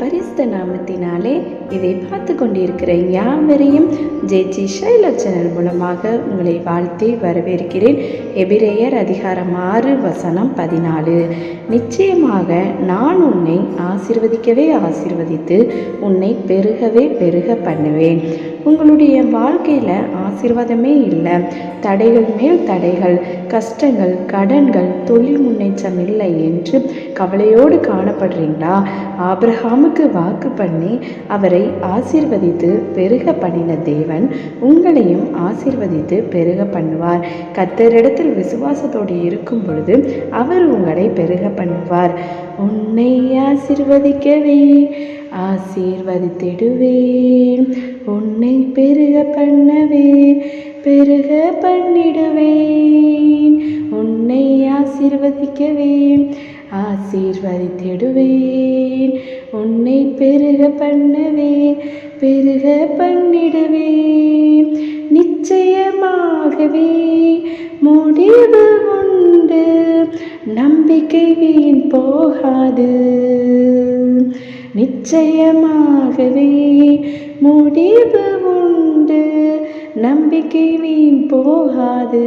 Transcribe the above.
பரிசுத்த நாமத்தினாலே இதை பார்த்து கொண்டிருக்கிற யாவரையும் ஜெய்ஜி ஷைலா சேனல் மூலமாக உங்களை வாழ்த்தி வரவேற்கிறேன். எபிரேயர் அதிகாரம் ஆறு வசனம் பதினாலு. நிச்சயமாக நான் உன்னை ஆசிர்வதிக்கவே ஆசிர்வதித்து உன்னை பெருகவே பெருக பண்ணுவேன். உங்களுடைய வாழ்க்கையில் ஆசிர்வாதமே இல்லை. தடைகள் மேல் தடைகள் கஷ்டங்கள் கடன்கள் தொழில் முன்னேற்றம் இல்லை என்று கவலையோடு காணப்படுறீங்களா? ஆபிரகாமுக்கு வாக்கு பண்ணி அவரை ஆசீர்வதித்து பெருக பண்ணின தேவன் உங்களையும் ஆசீர்வதித்து பெருக பண்ணுவார். கத்தரிடத்தில் விசுவாசத்தோடு இருக்கும் பொழுது அவர் உங்களை பெருக பண்ணுவார். உன்னை ஆசிர்வதிக்கவே ஆசீர்வதித்திடுவேன். உன்னை பெருக பண்ணவே பெருக பண்ணிடுவேன். உன்னை ஆசீர்வதிக்கவே ஆசீர்வதித்திடுவேன். உன்னை பெருக பண்ணவே பெருக பண்ணிடுவேன் நிச்சயமாகவே முடிவு உண்டு. நம்பிக்கை வீண் போகாது. நிச்சயமாகவே முடிவு உண்டு. நம்பிக்கை வீண் போகாது.